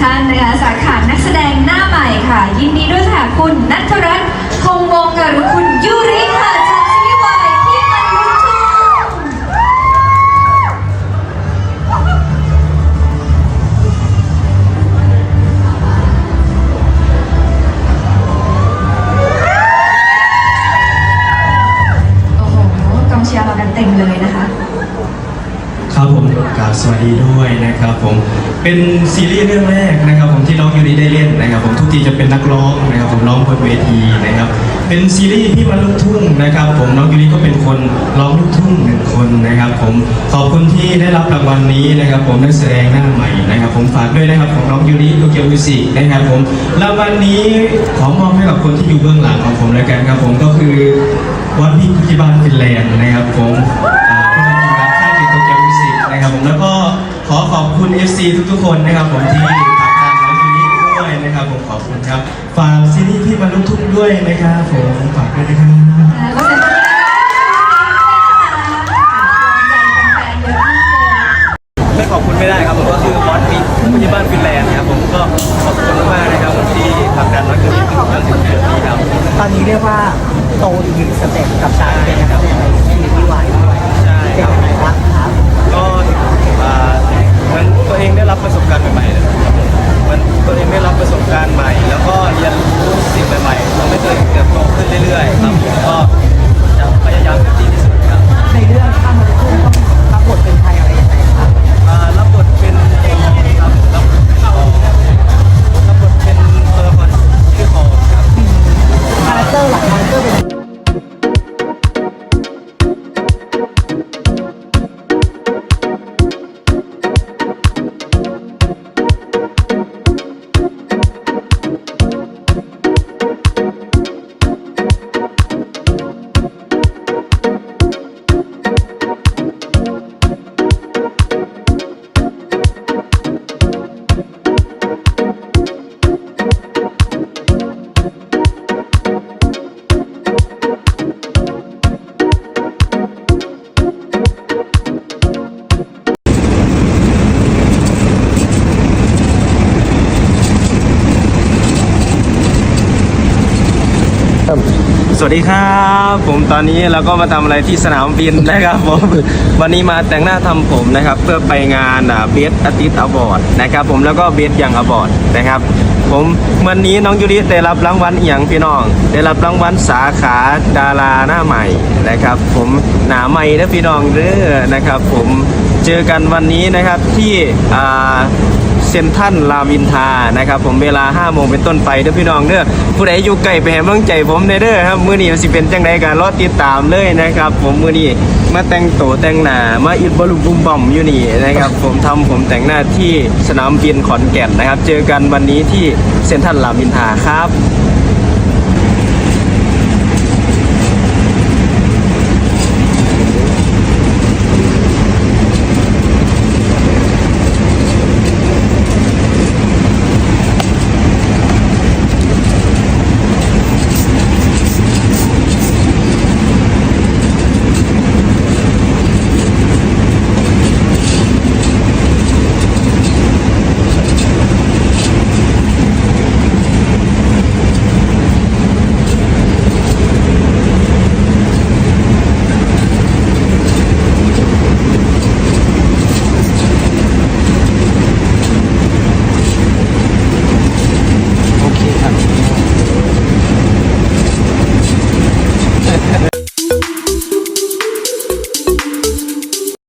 ท่านนะคะสาขานักแสดงหน้าใหม่ค่ะ ยินดีด้วยค่ะคุณนัทรัตน์คงวงศ์ค่ะหรือคุณยูริค่ะจากซีรีส์วายที่มันลุกทุ่งโอ้โหกองเชียร์มากันเต็มเลยนะคะ ครับผมกราบสวัสดีด้วยนะครับผมเป็นซีรีส์เรื่องแรกนะครับ ผมที่น้องยูริได้เล่นนะครับ ผมทุกทีจะเป็นนักร้องนะครับผมร้องบนเวทีนะครับ เป็นซีรีส์ที่มาลูกทุ่งนะครับ ผมน้องยูริก็เป็นคนร้องลูกทุ่งหนึ่งคนนะครับ ผมขอบคุณที่ได้รับรางวัลนี้นะครับ ผมนักแสดงหน้าใหม่นะครับ ผมฝากด้วยนะครับของน้องยูริโตเกียวมิวสิกนะครับ ผมรางวัลนี้ขอมอบให้กับคนที่อยู่เบื้องหลังของผมแล้วกันครับ ผมก็คือวัดพิพิบาลฟินแลนด์นะครับผม คนนะครับผมที่ผลักดันน้องยูริด้วยนะครับผมขอบคุณครับฝากซีรีส์พี่มาลุกทุ่งด้วยนะครับผมฝากด้วยนะครับขอเสียงปรบมือให้นะคะใจแฟนๆเยอะมากเลยไม่ขอบคุณไม่ได้ครับผมก็คือบอสบิ๊กผู้ใหญ่บ้านฟินแลนด์นะครับผมก็ขอบคุณมากๆนะครับผมที่ผลักดันนักธุรกิจตั้งถึงจุดนี้ครับตอนนี้เรียกว่าโตอีกหนึ่งสเต็ปกับการเป็นนักแสดงในซีรีส์ สวัสดีครับ ผมตอนนี้เราก็มาทำอะไรที่สนามบินนะครับผมวันนี้มาแต่งหน้าทำผมนะครับ เพื่อไปงานเบสอาทิตย์อวอร์ดนะครับ ผมแล้วก็เบสยังอวอร์ดนะครับ ผมวันนี้น้องยูริได้รับรางวัลอย่างพี่น้อง ได้รับรางวัลสาขาดาราหน้าใหม่นะครับ ผมหนาใหม่นะพี่น้องเด้อนะครับ ผมเจอกันวันนี้นะครับที่อ่า เซนทันรามอินทานะครับผมเวลา5โมงเป็นต้นไปเด้อพี่น้องเด้อผู้ใดอยู่ใกล้ไปให้กำลังใจผมในเด้อครับมื้อนี้มันสิเป็นจังไดกันรอติดตามเลยนะครับ ผมมื้อนี้มาแต่งโตวแต่งหน้ามาอิดบอลลูบุมบอมอยู่นี่นะครับผมทำผมแต่งหน้าที่สนามบินขอนแก่นนะครับ เจอกันวันนี้ที่เซนทันรามอินทาครับ